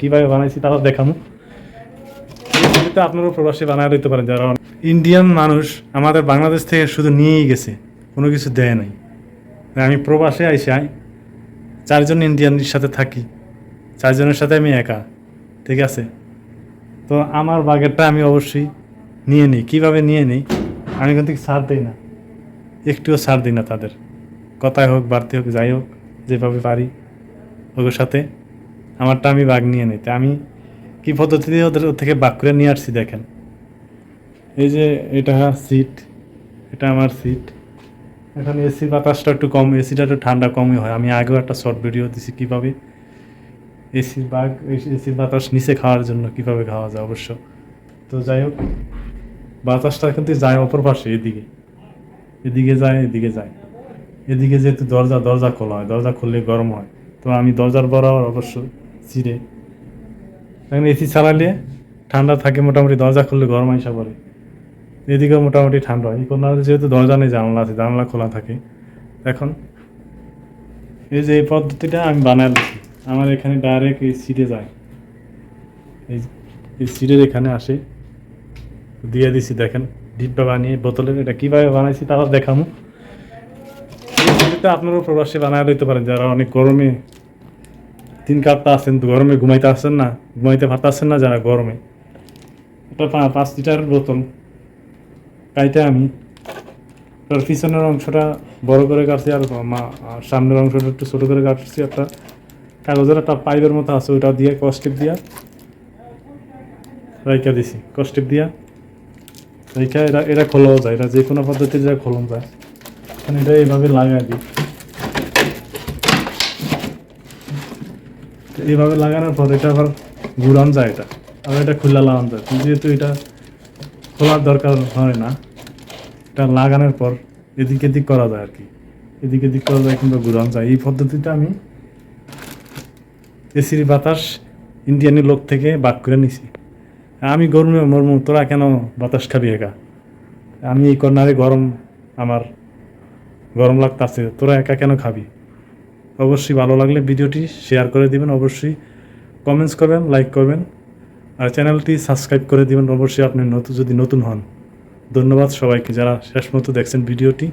কীভাবে বানাইছি তাও দেখামু। তো আপনারও প্রবাসী বানায় দিতে পারেন, যারা ইন্ডিয়ান মানুষ, আমাদের বাংলাদেশ থেকে শুধু নিয়েই গেছে, কোনো কিছু দেয় নাই। আমি প্রবাসে আইসি আই চারজন ইন্ডিয়ানের সাথে থাকি, চারজনের সাথে আমি একা, ঠিক আছে? তো আমার বাগেরটা আমি অবশ্যই নিয়ে নিই। কীভাবে নিয়ে নিই? আমি কিন্তু ছাড় দিই না। একটুও ছাড় দিই না তাদের। কথায় হোক, বাড়তি হোক, যাই হোক, যেভাবে পারি ওদের সাথে আমারটা আমি বাঘ নিয়ে নিতে আমি কী পদ্ধতিতে ওদের থেকে বাঘ করে নিয়ে আসছি দেখেন। এই যে এটা সিট, এটা আমার সিট। এখন এসি বাতাসটা একটু কম, এসিটা একটু ঠান্ডা কমই হয়। আমি আগেও একটা শর্ট ভিডিও দিছি কীভাবে এসির বাঘ, এসির বাতাস নিচে খাওয়ার জন্য কীভাবে খাওয়া যায় অবশ্য। তো যাই হোক, বাতাসটা কিন্তু যায় অপর পাশে, এদিকে। এদিকে যায় এদিকে যায়। এদিকে যেহেতু দরজা দরজা খোলা হয়, দরজা খুললে গরম হয়। তো আমি দরজার বরাবর অবশ্য চিরে এখন এসি চালালে ঠান্ডা থাকে মোটামুটি, দরজা খুললে গরম আইসা পড়ে। এদিকেও মোটামুটি ঠান্ডা হয়। এই কোনার যেহেতু দরজা নেই, জানলা আছে, জানলা খোলা থাকে। এখন এই যে এই পদ্ধতিটা আমি বানাইছি, আমার এখানে ডাইরেক্ট এই সিটে যায়। এই এই সিটের এখানে আসে। দিয়ে দিছি, দেখেন, ডিব্বা বানিয়ে বোতলের এটা কীভাবে বানাইছি তাও দেখামু। তো আপনারাও প্রবাসী বানায় দিতে পারেন, যারা অনেক গরমে তিন কাপটা আছেন তো গরমে ঘুমাইতে আসছেন না, ঘুমাইতে পারতেছেন না যারা গরমে। এটা পাঁচ লিটারের বোতল। কাইতে আমি। তার পিছনের অংশটা বড় করে কাটছি আর সামনের অংশটা একটু ছোটো করে কাটছি একটা। কাগজের একটা পাইপের মতো আছে ওটা দিয়ে কস্টিপ দিয়া রাইকা দিছি কস্টিপ দিয়া। রাইকা এটা এটা খোলাও যায় এটা যে কোনো পদ্ধতিতে যা খোলন যায়। এখন এটা এইভাবে লাগাই দিই। এইভাবে লাগানোর পর এটা আবার ঘুরান যায় এটা। আবার এটা খুলে লাগানো যায়। যেহেতু এটা খোলার দরকার হয় না, এটা লাগানোর পর এদিক এদিক করা যায় আর কি। এদিক এদিক করা যায় কিংবা ঘুরান যায়। এই পদ্ধতিটা আমি এসির বাতাস ইন্ডিয়ানি লোক থেকে বাক করে নিছি। আমি গরমে মরমু, তোরা কেন বাতাস খাবি একা? আমি এই কর্নারে গরম, আমার গরম লাগতাছে, তোরা একা কেন খাবি? অবশ্যই ভালো লাগলে ভিডিওটি শেয়ার করে দিবেন, অবশ্যই কমেন্টস করবেন লাইক করবেন। আর চ্যানেলটি সাবস্ক্রাইব করে দিবেন, অবশ্যই আপনি নতুন যদি নতুন হন। ধন্যবাদ সবাইকে যারা শেষ মতো দেখছেন ভিডিওটি।